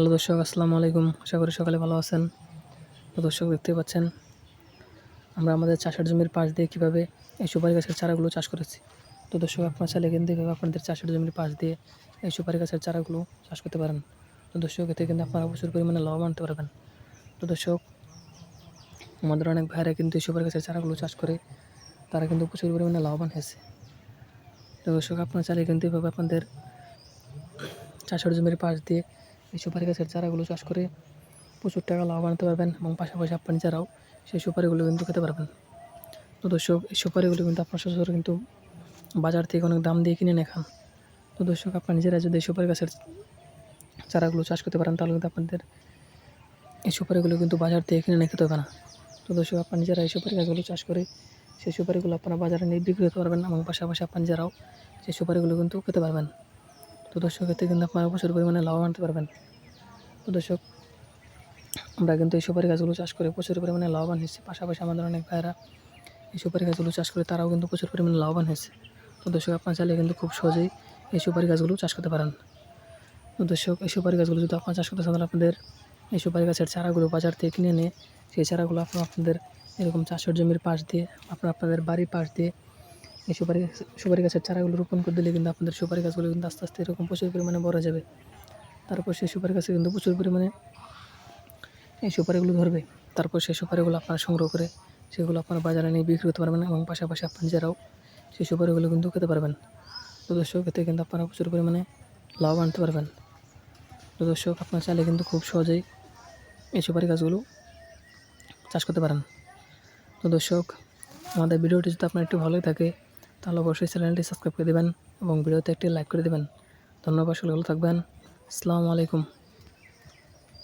Hello দর্শক, আসসালামু আলাইকুম। আশা করি সকালে ভালো আছেন। দর্শক দেখতে পাচ্ছেন, আমরা আমাদের চাষের জমির পাশ দিয়ে কীভাবে এই সুপারি গাছের চারাগুলো চাষ করেছি। তো দর্শক, আপনার চাইলে কিন্তু এভাবে আপনাদের চাষের জমির পাশ দিয়ে এই সুপারি গাছের চারাগুলো চাষ করতে পারেন। তো দর্শক, এতে কিন্তু আপনারা প্রচুর পরিমাণে লাভবান আনতে পারবেন। তো দর্শক, আমাদের অনেক ভাইরা কিন্তু এই সুপারি গাছের চারাগুলো চাষ করে, তারা কিন্তু প্রচুর পরিমাণে লাভবান হয়েছে। তো দর্শক, আপনার চাইলে কিন্তু এভাবে আপনাদের চাষের জমির পাশ দিয়ে এই সুপারি গাছের চারাগুলো চাষ করে প্রচুর টাকা লাভ আনতে পারবেন এবং পাশাপাশি আপনি নিজেরাও সেই সুপারিগুলো কিন্তু খেতে পারবেন। তো দর্শক, এই সুপারিগুলো কিন্তু আপনার সচরাচর কিন্তু বাজার থেকে অনেক দাম দিয়ে কিনে এনে খান। তো দর্শক, আপনার নিজেরা যদি এই সুপারি গাছের চারাগুলো চাষ করতে পারেন, তাহলে কিন্তু আপনাদের এই সুপারিগুলো কিন্তু বাজার থেকে কিনে এনে খেতে হবে না। তো দর্শক, আপনার নিজেরা এই সুপারি গাছগুলো চাষ করে সেই সুপারিগুলো আপনারা বাজারে নিয়ে বিক্রি করতে পারবেন এবং পাশাপাশি আপনার নিজেরাও সেই সুপারিগুলো কিন্তু খেতে পারবেন। তো দর্শক, এতে কিন্তু আপনারা প্রচুর পরিমাণে লাভ আনতে পারবেন। তো দর্শক, আমরা কিন্তু এই সুপারি গাছগুলো চাষ করে প্রচুর পরিমাণে লাভবান হয়েছি। পাশাপাশি আমাদের অনেক ভাইরা এই সুপারি গাছগুলো চাষ করে তারাও কিন্তু প্রচুর পরিমাণে লাভবান হয়েছে। তো দর্শক, আপনার চাইলে কিন্তু খুব সহজেই এই সুপারি গাছগুলো চাষ করতে পারেন। তো দর্শক, এই সুপারি গাছগুলো যদি আপনার চাষ করতে চান আপনাদের এই সুপারি গাছের চারাগুলো বাজার থেকে কিনে নিয়ে সেই চারাগুলো আপনার আপনাদের এরকম চাষের জমির পাশ দিয়ে, আপনার আপনাদের বাড়ির পাশ দিয়ে এই সুপারি সুপারি গাছের চারাগুলো রোপণ করে দিলে কিন্তু আপনাদের সুপারি গাছগুলো কিন্তু আস্তে আস্তে এরকম প্রচুর পরিমাণে বড় যাবে। তারপর সেই সুপারি গাছে কিন্তু প্রচুর পরিমাণে এই সুপারিগুলো ধরবে। তারপর সেই সুপারিগুলো আপনারা সংগ্রহ করে সেগুলো আপনারা বাজারে নিয়ে বিক্রি করতে পারবেন এবং পাশাপাশি আপনার নিজেরাও সেই সুপারিগুলো কিন্তু খেতে পারবেন। তো দর্শক, এতে কিন্তু আপনারা প্রচুর পরিমাণে লাভ আনতে পারবেন। তো দর্শক, আপনার চাইলে কিন্তু খুব সহজেই এই সুপারি গাছগুলো চাষ করতে পারেন। তো দর্শক, আমাদের ভিডিওটি যদি আপনার একটু ভালোই থাকে, তাহলে অবশ্যই চ্যানেলটি সাবস্ক্রাইব করে দেবেন এবং ভিডিওতে একটি লাইক করে দেবেন। ধন্যবাদ, সকলে ভালো থাকবেন। আসসালামু আলাইকুম।